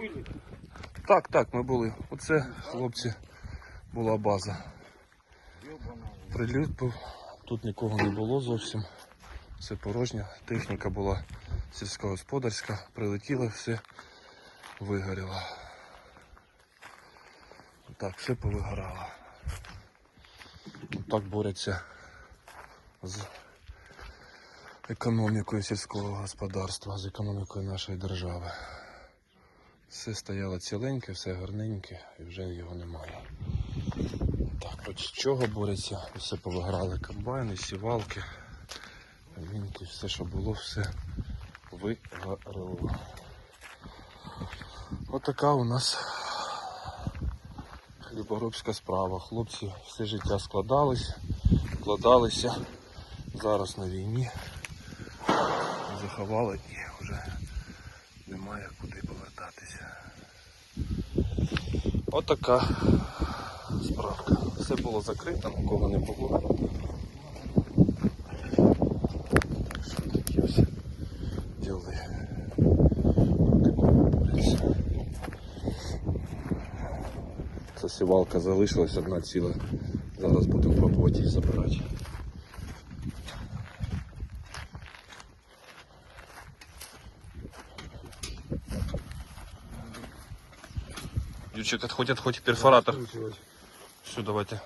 были? Так, так, ми були. Оце, хлопці, була база. Прильот був, тут нікого не було зовсім. Все порожньо. Техніка була сільськогосподарська, прилетіло все, вигоріло. Так, все повигорало. Так борються з економікою сільського господарства, з економікою нашої держави. Все стояло ціленьке, все гарненьке і вже його немає. Так, проти чого борються? Все повиграли комбайни, сівалки, камінки, все, що було, все вигоріло. Отака у нас хліборобська справа. Хлопці все життя складались, вкладалися. Зараз на війні заховали і вже немає куди повертатися. Отака справка. Все було закрито, нікого не було. Так що такі ось діли. Це залишилась одна ціла. Зараз будемо пробувати її забирати. Ючик, отходь, отходь, перфоратор. Все, давайте.